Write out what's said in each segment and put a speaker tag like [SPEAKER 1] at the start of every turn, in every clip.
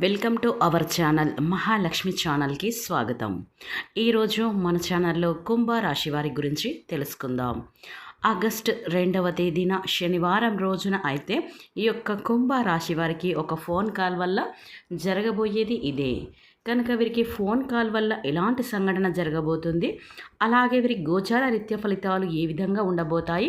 [SPEAKER 1] Welcome to our channel Mahalakshmi ఛానల్కి స్వాగతం. ఈరోజు మన ఛానల్లో కుంభరాశి వారి గురించి తెలుసుకుందాం. ఆగస్ట్ రెండవ తేదీన శనివారం రోజున అయితే ఈ యొక్క కుంభరాశి వారికి ఒక ఫోన్ కాల్ వల్ల జరగబోయేది ఇదే. కనుక వీరికి ఫోన్ కాల్ వల్ల ఎలాంటి సంఘటన జరగబోతుంది? అలాగే వీరి గోచార రీత్య ఫలితాలు ఏ విధంగా ఉండబోతాయి?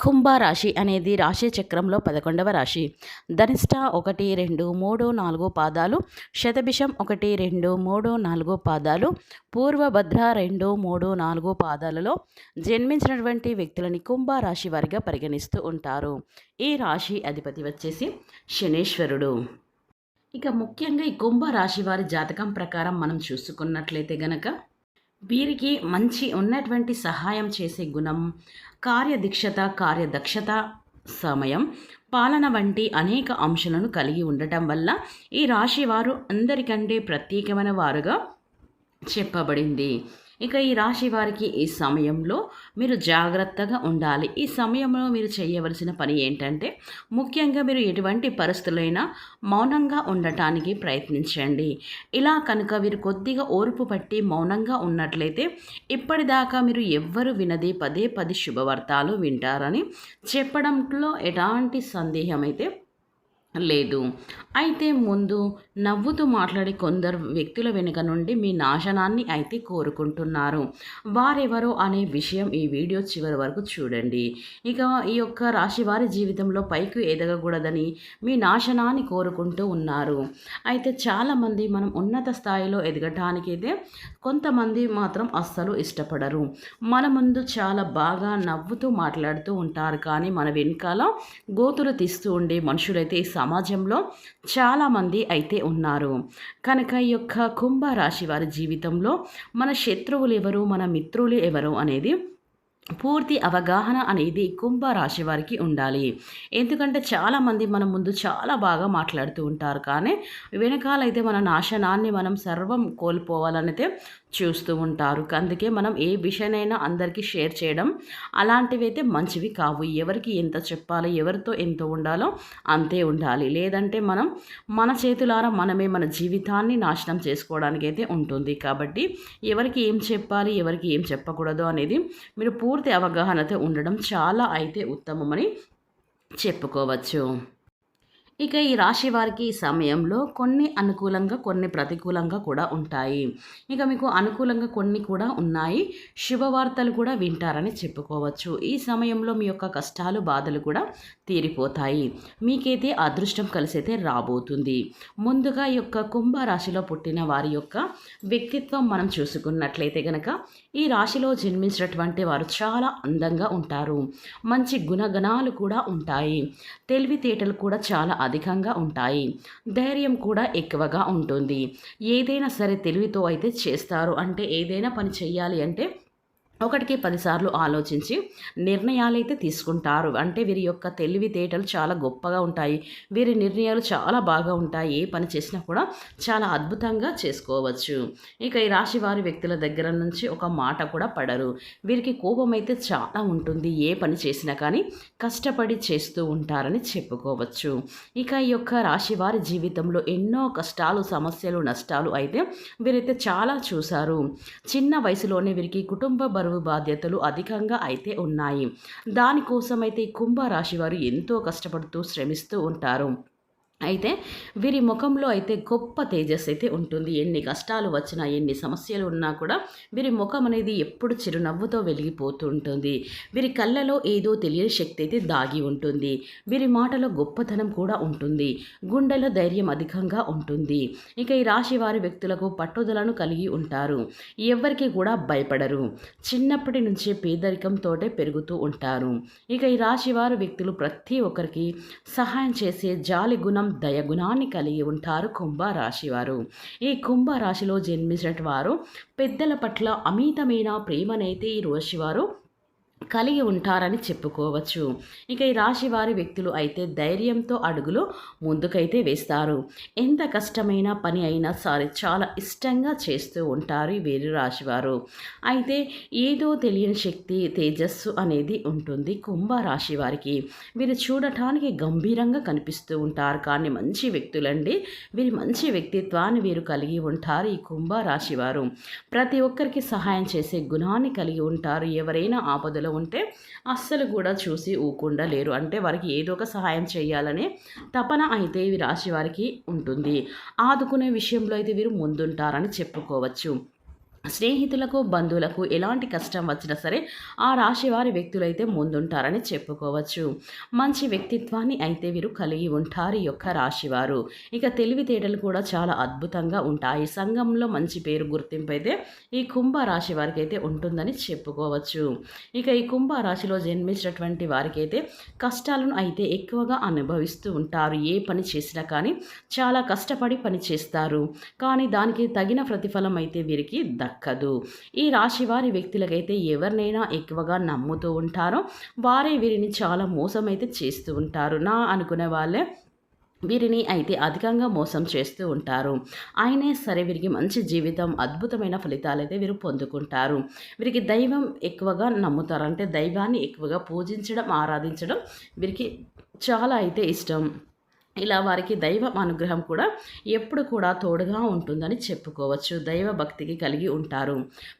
[SPEAKER 1] కుంభరాశి అనేది రాశి చక్రంలో పదకొండవ రాశి. ధనిష్ట ఒకటి రెండు మూడు నాలుగు పాదాలు శతభిషం ఒకటి రెండు మూడు నాలుగు పాదాలు పూర్వభద్ర రెండు మూడు నాలుగు పాదాలలో జన్మించినటువంటి వ్యక్తులని కుంభరాశి వారిగా పరిగణిస్తూ ఉంటారు. ఈ రాశి అధిపతి వచ్చేసి శనేశ్వరుడు. ఇక ముఖ్యంగా ఈ కుంభరాశి వారి జాతకం ప్రకారం మనం చూసుకున్నట్లయితే గనక వీరికి మంచి ఉన్నటువంటి సహాయం చేసే గుణం కార్యదీక్షత కార్యదక్షత సమయం పాలన వంటి అనేక అంశాలను కలిగి ఉండటం వల్ల ఈ రాశి వారు అందరికంటే ప్రత్యేకమైన వారుగా చెప్పబడింది. ఇక ఈ రాశి వారికి ఈ సమయంలో మీరు జాగ్రత్తగా ఉండాలి. ఈ సమయంలో మీరు చేయవలసిన పని ఏంటంటే ముఖ్యంగా మీరు ఎటువంటి పరిస్థితులైనా మౌనంగా ఉండటానికి ప్రయత్నించండి. ఇలా కనుక మీరు కొద్దిగా ఓర్పు పట్టి మౌనంగా ఉన్నట్లయితే ఇప్పటిదాకా మీరు ఎవ్వరు వినది పదే పది శుభవార్తాలు వింటారని చెప్పడంలో ఎలాంటి సందేహం అయితే లేదు. అయితే ముందు నవ్వుతూ మాట్లాడే కొందరు వ్యక్తుల వెనుక నుండి మీ నాశనాన్ని అయితే కోరుకుంటున్నారు. వారెవరో అనే విషయం ఈ వీడియో చివరి వరకు చూడండి. ఇక ఈ యొక్క రాశి వారి జీవితంలో పైకి ఎదగకూడదని మీ నాశనాన్ని కోరుకుంటూ ఉన్నారు. అయితే చాలామంది మనం ఉన్నత స్థాయిలో ఎదగటానికి అయితే కొంతమంది మాత్రం అస్సలు ఇష్టపడరు. మన ముందు చాలా బాగా నవ్వుతూ మాట్లాడుతూ ఉంటారు. కానీ మన వెనకాల గోతులు తీస్తూ ఉండే మనుషులైతే ఈ సమాజంలో చాలామంది అయితే ఉన్నారు. కనుక ఈ యొక్క కుంభరాశి వారి జీవితంలో మన శత్రువులు ఎవరు మన మిత్రులు ఎవరు అనేది పూర్తి అవగాహన అనేది కుంభరాశి వారికి ఉండాలి. ఎందుకంటే చాలామంది మన ముందు చాలా బాగా మాట్లాడుతూ ఉంటారు. కానీ వెనకాలైతే మన నాశనాన్ని మనం సర్వం కోల్పోవాలనైతే చూస్తూ ఉంటారు. అందుకే మనం ఏ విషయనైనా అందరికీ షేర్ చేయడం అలాంటివి అయితే మంచివి కావు. ఎవరికి ఎంత చెప్పాలి ఎవరితో ఎంత ఉండాలో అంతే ఉండాలి. లేదంటే మనం మన చేతులారా మనమే మన జీవితాన్ని నాశనం చేసుకోవడానికి అయితే ఉంటుంది. కాబట్టి ఎవరికి ఏం చెప్పాలి ఎవరికి ఏం చెప్పకూడదు అనేది మీరు పూర్తి అవగాహనతో ఉండడం చాలా అయితే ఉత్తమమని చెప్పుకోవచ్చు. ఇక ఈ రాశి వారికి ఈ సమయంలో కొన్ని అనుకూలంగా కొన్ని ప్రతికూలంగా కూడా ఉంటాయి. ఇక మీకు అనుకూలంగా కొన్ని కూడా ఉన్నాయి. శుభవార్తలు కూడా వింటారని చెప్పుకోవచ్చు. ఈ సమయంలో మీ యొక్క కష్టాలు బాధలు కూడా తీరిపోతాయి. మీకైతే అదృష్టం కలిసైతే రాబోతుంది. ముందుగా ఈ యొక్క కుంభరాశిలో పుట్టిన వారి యొక్క వ్యక్తిత్వం మనం చూసుకున్నట్లయితే గనక ఈ రాశిలో జన్మించినటువంటి వారు చాలా అందంగా ఉంటారు. మంచి గుణగణాలు కూడా ఉంటాయి. తెలివితేటలు కూడా చాలా అధికంగా ఉంటాయి. ధైర్యం కూడా ఎక్కువగా ఉంటుంది. ఏదైనా సరే తెలివితో అయితే చేస్తారు. అంటే ఏదైనా పని చేయాలి అంటే ఒకటికి పదిసార్లు ఆలోచించి నిర్ణయాలు అయితే తీసుకుంటారు. అంటే వీరి యొక్క తెలివితేటలు చాలా గొప్పగా ఉంటాయి. వీరి నిర్ణయాలు చాలా బాగా ఉంటాయి. ఏ పని చేసినా కూడా చాలా అద్భుతంగా చేసుకోవచ్చు. ఇక ఈ రాశి వారి వ్యక్తుల దగ్గర నుంచి ఒక మాట కూడా పడరు. వీరికి కోపం అయితే చాలా ఉంటుంది. ఏ పని చేసినా కానీ కష్టపడి చేస్తూ ఉంటారని చెప్పుకోవచ్చు. ఇక ఈ యొక్క రాశి వారి జీవితంలో ఎన్నో కష్టాలు సమస్యలు నష్టాలు అయితే వీరైతే చాలా చూశారు. చిన్న వయసులోనే వీరికి కుటుంబ బరువు బాధ్యతలు అధికంగా అయితే ఉన్నాయి. దానికోసమైతే కుంభరాశి వారు ఎంతో కష్టపడుతూ శ్రమిస్తూ ఉంటారు. అయితే వీరి ముఖంలో అయితే గొప్ప తేజస్ అయితే ఉంటుంది. ఎన్ని కష్టాలు వచ్చినా ఎన్ని సమస్యలు ఉన్నా కూడా వీరి ముఖం అనేది ఎప్పుడు చిరునవ్వుతో వెలిగిపోతూ ఉంటుంది వీరి కళ్ళలో ఏదో తెలియని శక్తి అయితే దాగి ఉంటుంది. వీరి మాటలో గొప్పతనం కూడా ఉంటుంది. గుండెలో ధైర్యం అధికంగా ఉంటుంది. ఇక ఈ రాశి వారి వ్యక్తులకు పట్టుదలను కలిగి ఉంటారు. ఎవరికి కూడా భయపడరు. చిన్నప్పటి నుంచే పేదరికంతోటే పెరుగుతూ ఉంటారు. ఇక ఈ రాశి వారి వ్యక్తులు ప్రతి ఒక్కరికి సహాయం చేసే జాలి గుణం దయగుణాన్ని కలిగి ఉంటారు కుంభరాశివారు. ఈ కుంభరాశిలో జన్మించిన వారు పెద్దల పట్ల అమితమైన ప్రేమనైతే ఈ రాశి వారు కలిగి ఉంటారని చెప్పుకోవచ్చు. ఇక ఈ రాశి వారి వ్యక్తులు అయితే ధైర్యంతో అడుగులు ముందుకైతే వేస్తారు. ఎంత కష్టమైన పని అయినా సరే చాలా ఇష్టంగా చేస్తూ ఉంటారు ఈ వీరి రాశివారు. అయితే ఏదో తెలియని శక్తి తేజస్సు అనేది ఉంటుంది కుంభ రాశి వారికి వీరు చూడటానికి గంభీరంగా కనిపిస్తూ ఉంటారు. కానీ మంచి వ్యక్తులండి. వీరి మంచి వ్యక్తిత్వాన్ని వీరు కలిగి ఉంటారు ఈ కుంభ రాశివారు. ప్రతి ఒక్కరికి సహాయం చేసే గుణాన్ని కలిగి ఉంటారు. ఎవరైనా ఆపదలు ఉంటే అస్సలు కూడా చూసి ఊకుండా లేరు. అంటే వారికి ఏదో ఒక సహాయం చేయాలనే తపన అయితే ఇవి రాశి వారికి ఉంటుంది. ఆదుకునే విషయంలో అయితే వీరు ముందుంటారని చెప్పుకోవచ్చు. స్నేహితులకు బంధువులకు ఎలాంటి కష్టం వచ్చినా సరే ఆ రాశి వారి వ్యక్తులైతే ముందుంటారని చెప్పుకోవచ్చు. మంచి వ్యక్తిత్వాన్ని అయితే వీరు కలిగి ఉంటారు ఈ యొక్క రాశివారు ఇక తెలివితేటలు కూడా చాలా అద్భుతంగా ఉంటాయి. సంఘంలో మంచి పేరు గుర్తింపు అయితే ఈ కుంభ రాశి వారికి అయితే ఉంటుందని చెప్పుకోవచ్చు. ఇక ఈ కుంభ రాశిలో జన్మించినటువంటి వారికి అయితే కష్టాలను అయితే ఎక్కువగా అనుభవిస్తూ ఉంటారు. ఏ పని చేసినా కానీ చాలా కష్టపడి పని చేస్తారు. కానీ దానికి తగిన ప్రతిఫలం అయితే వీరికి దక్క దక్కదు ఈ రాశి వారి వ్యక్తులకైతే ఎవరినైనా ఎక్కువగా నమ్ముతూ ఉంటారో వారే వీరిని చాలా మోసం అయితే చేస్తూ ఉంటారు. నా అనుకునే వాళ్ళే వీరిని అయితే అధికంగా మోసం చేస్తూ ఉంటారు. అయినా సరే వీరికి మంచి జీవితం అద్భుతమైన ఫలితాలు అయితే వీరు పొందుకుంటారు. వీరికి దైవం ఎక్కువగా నమ్ముతారు. అంటే దైవాన్ని ఎక్కువగా పూజించడం ఆరాధించడం వీరికి చాలా అయితే ఇష్టం. ఇలా వారికి దైవ అనుగ్రహం కూడా ఎప్పుడు కూడా తోడుగా ఉంటుందని చెప్పుకోవచ్చు. దైవ భక్తికి కలిగి ఉంటారు.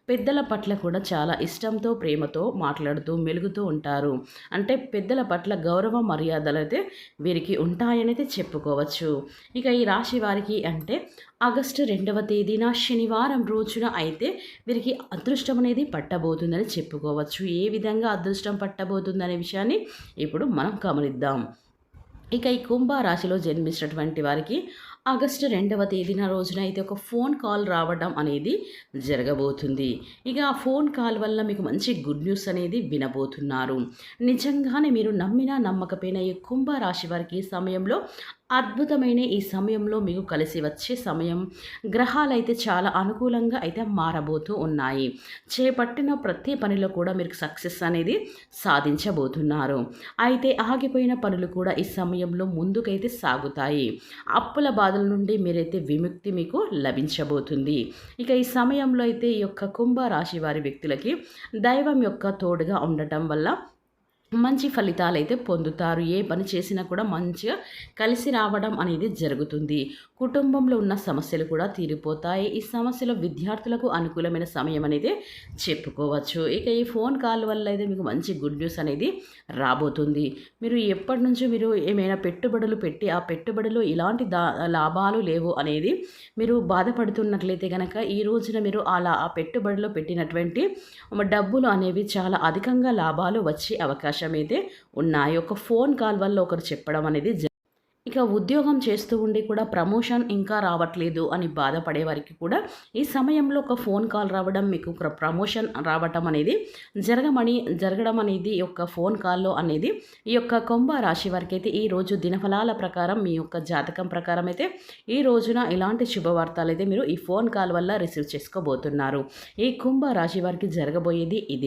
[SPEAKER 1] పెద్దల పట్ల కూడా చాలా ఇష్టంతో ప్రేమతో మాట్లాడుతూ మెలుగుతూ ఉంటారు. అంటే పెద్దల పట్ల గౌరవ మర్యాదలు అయితే వీరికి ఉంటాయనైతే చెప్పుకోవచ్చు. ఇక ఈ రాశి వారికి అంటే ఆగస్టు రెండవ తేదీన శనివారం రోజున అయితే వీరికి అదృష్టం అనేది పట్టబోతుందని చెప్పుకోవచ్చు. ఏ విధంగా అదృష్టం పట్టబోతుందనే విషయాన్ని ఇప్పుడు మనం గమనిద్దాం. ఇక ఈ కుంభ రాశిలో జన్మించినటువంటి వారికి ఆగస్టు రెండవ తేదీన రోజున అయితే ఒక ఫోన్ కాల్ రావడం అనేది జరగబోతుంది. ఇక ఆ ఫోన్ కాల్ వల్ల మీకు మంచి గుడ్ న్యూస్ అనేది వినబోతున్నారు. నిజంగానే మీరు నమ్మినా నమ్మకపోయిన ఈ కుంభ రాశి వారికి సమయంలో అద్భుతమైన ఈ సమయంలో మీకు కలిసి వచ్చే సమయం. గ్రహాలైతే చాలా అనుకూలంగా అయితే మారబోతూ ఉన్నాయి. చేపట్టిన ప్రతి పనిలో కూడా మీరు సక్సెస్ అనేది సాధించబోతున్నారు. అయితే ఆగిపోయిన పనులు కూడా ఈ సమయంలో ముందుకైతే సాగుతాయి. అప్పుల బాధల నుండి మీరైతే విముక్తి మీకు లభించబోతుంది. ఇక ఈ సమయంలో అయితే ఈ యొక్క కుంభ రాశి వారి వ్యక్తులకి దైవం యొక్క తోడుగా ఉండటం వల్ల మంచి ఫలితాలు అయితే పొందుతారు. ఏ పని చేసినా కూడా మంచిగా కలిసి రావడం అనేది జరుగుతుంది. కుటుంబంలో ఉన్న సమస్యలు కూడా తీరిపోతాయి. ఈ సమస్యలో విద్యార్థులకు అనుకూలమైన సమయం అనేది చెప్పుకోవచ్చు. ఇక ఈ ఫోన్ కాల్ వల్ల అయితే మీకు మంచి గుడ్ న్యూస్ అనేది రాబోతుంది. మీరు ఎప్పటి నుంచో మీరు ఏమైనా పెట్టుబడులు పెట్టి ఆ పెట్టుబడిలో ఇలాంటి దా లాభాలు లేవు అనేది మీరు బాధపడుతున్నట్లయితే కనుక ఈ రోజున మీరు అలా ఆ పెట్టుబడిలో పెట్టినటువంటి డబ్బులు అనేవి చాలా అధికంగా లాభాలు వచ్చే అవకాశం అవకాశం అయితే ఉన్నాయి. ఒక ఫోన్ కాల్ వల్ల ఒకరు చెప్పడం అనేది ఇక ఉద్యోగం చేస్తూ ఉండి కూడా ప్రమోషన్ ఇంకా రావట్లేదు అని బాధపడే వారికి కూడా ఈ సమయంలో ఒక ఫోన్ కాల్ రావడం మీకు ప్రమోషన్ రావటం అనేది జరగమని జరగడం అనేది యొక్క ఫోన్ కాల్లో అనేది ఈ యొక్క కుంభ రాశి వారికి అయితే ఈ రోజు దినఫలాల ప్రకారం మీ యొక్క జాతకం ప్రకారం అయితే ఈ రోజున ఇలాంటి శుభవార్తలు అయితే మీరు ఈ ఫోన్ కాల్ వల్ల రిసీవ్ చేసుకోబోతున్నారు. ఈ కుంభ రాశి వారికి జరగబోయేది ఇది.